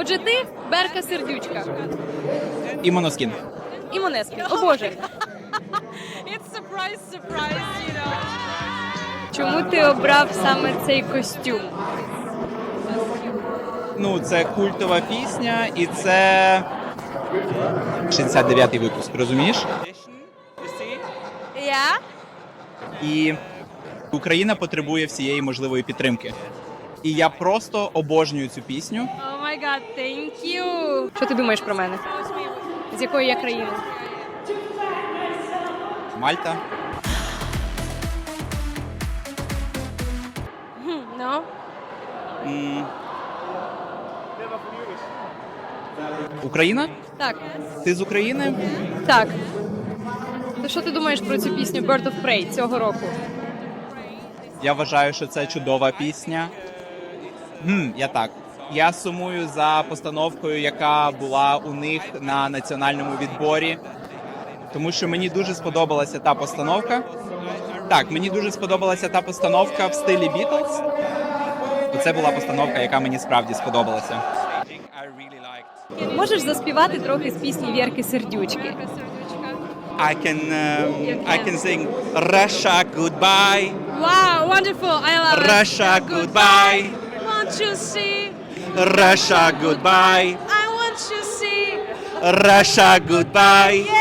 Отже, ти Берка Сердючка І Моноскін. і Монескін. О Боже, It's surprise, surprise, you know. чому ти обрав саме цей костюм? Ну, це культова пісня, і це 69-й випуск, розумієш? Yeah. І Україна потребує всієї можливої підтримки. І я просто обожнюю цю пісню. Май гад, thank you. Що ти думаєш про мене? З якої я країни? Мальта. Ну? М. Україна? Так, Ти з України? так. То що ти думаєш про цю пісню Bird of Prey цього року? Я вважаю, що це чудова пісня. Гм, я так. Я сумую за постановкою, яка була у них на національному відборі, тому що мені дуже сподобалася та постановка. Так, мені дуже сподобалася та постановка в стилі Бітлз. Це була постановка, яка мені справді сподобалася. Можеш заспівати трохи з пісні Вірки Сердючки? I can um, I can sing Russia goodbye, Wow, wonderful! I love it. Russia goodbye, Want you see? Russia goodbye, I want to see. Russia goodbye.